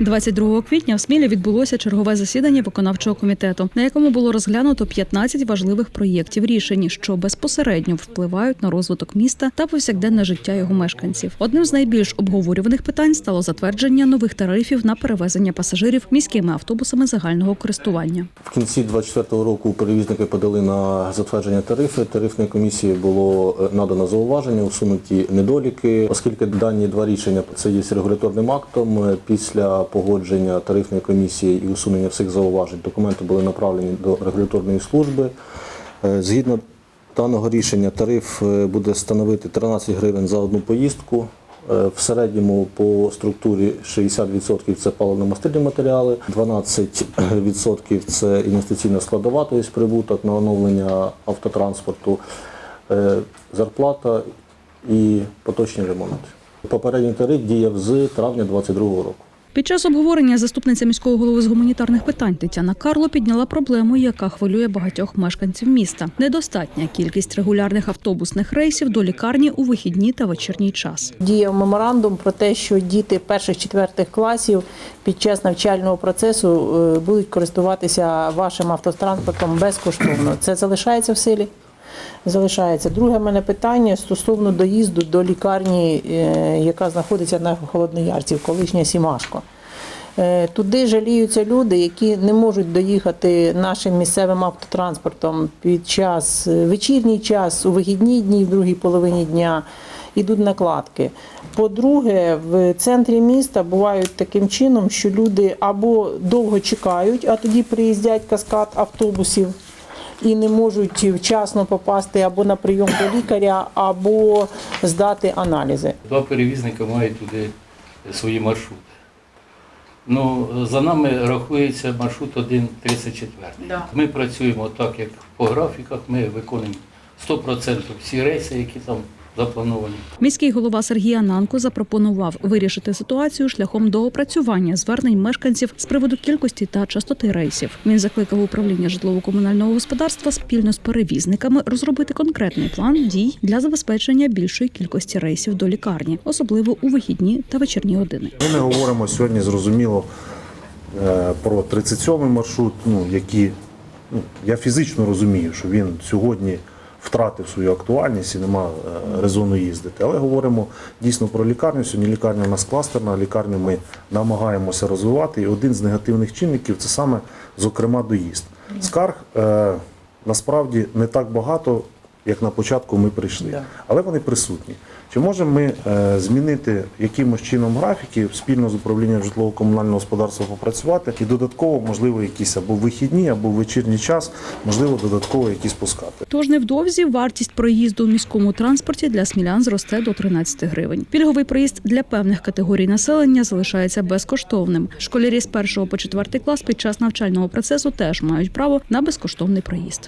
22 квітня в Смілі відбулося чергове засідання виконавчого комітету, на якому було розглянуто 15 важливих проєктів рішень, що безпосередньо впливають на розвиток міста та повсякденне життя його мешканців. Одним з найбільш обговорюваних питань стало затвердження нових тарифів на перевезення пасажирів міськими автобусами загального користування. В кінці 2024 року перевізники подали на затвердження тарифи. Тарифної комісії було е, надано зауваження, усунуті недоліки, оскільки дані два рішення це є регуляторним актом. е, Після погодження тарифної комісії і усунення всіх зауважень документи були направлені до регуляторної служби. Е, Згідно даного рішення, тариф е, буде становити 13 гривень за одну поїздку. Е, В середньому по структурі 60% це паливно-мастильні матеріали, 12% це інвестиційна складова, тобто прибуток на оновлення автотранспорту, зарплата і поточні ремонти. Попередній тариф діяв з травня 2022 року. Під час обговорення заступниця міського голови з гуманітарних питань Тетяна Карло підняла проблему, яка хвилює багатьох мешканців міста. Недостатня кількість регулярних автобусних рейсів до лікарні у вихідні та вечірній час. Діяв меморандум про те, що діти перших-четвертих класів під час навчального процесу е, будуть користуватися вашим автотранспортом безкоштовно. Це залишається в силі? Залишається. Друге мене питання стосовно доїзду до лікарні, е, яка знаходиться на Холодноярці, колишня Сімашко. Е, Туди жаліються люди, які не можуть доїхати нашим місцевим автотранспортом під час е, вечірній час, у вихідні дні, в другій половині дня йдуть накладки. По-друге, в центрі міста бувають таким чином, що люди або довго чекають, а тоді приїздять каскад автобусів і не можуть вчасно попасти або на прийом до лікаря, або здати аналізи. Два перевізника мають туди свої маршрути. Ну, за нами рахується маршрут 1.34. Да. Ми працюємо так, як по графіках, ми виконуємо 100% всі рейси, які там заплановані. Міський голова Сергій Ананко запропонував вирішити ситуацію шляхом доопрацювання звернень мешканців з приводу кількості та частоти рейсів. Він закликав управління житлово-комунального господарства спільно з перевізниками розробити конкретний план дій для забезпечення більшої кількості рейсів до лікарні, особливо у вихідні та вечірні години. Ми не говоримо сьогодні зрозуміло е, про 37-й маршрут, ну, які ну, я фізично розумію, що він сьогодні втратив свою актуальність і нема е, резону їздити. Але говоримо дійсно про лікарню. Сьогодні лікарня у нас кластерна, лікарню ми намагаємося розвивати. І один з негативних чинників це саме, зокрема, доїзд. Скарг е, насправді не так багато, як на початку ми прийшли, Да. але вони присутні. Чи можемо ми е, змінити якимось чином графіки спільно з управлінням житлово-комунального господарства попрацювати і додатково, можливо, якісь або вихідні, або вечірній час, можливо, додатково якісь пускати. Тож невдовзі вартість проїзду у міському транспорті для смілян зросте до 13 гривень. Пільговий проїзд для певних категорій населення залишається безкоштовним. Школярі з 1 по 4 клас під час навчального процесу теж мають право на безкоштовний проїзд.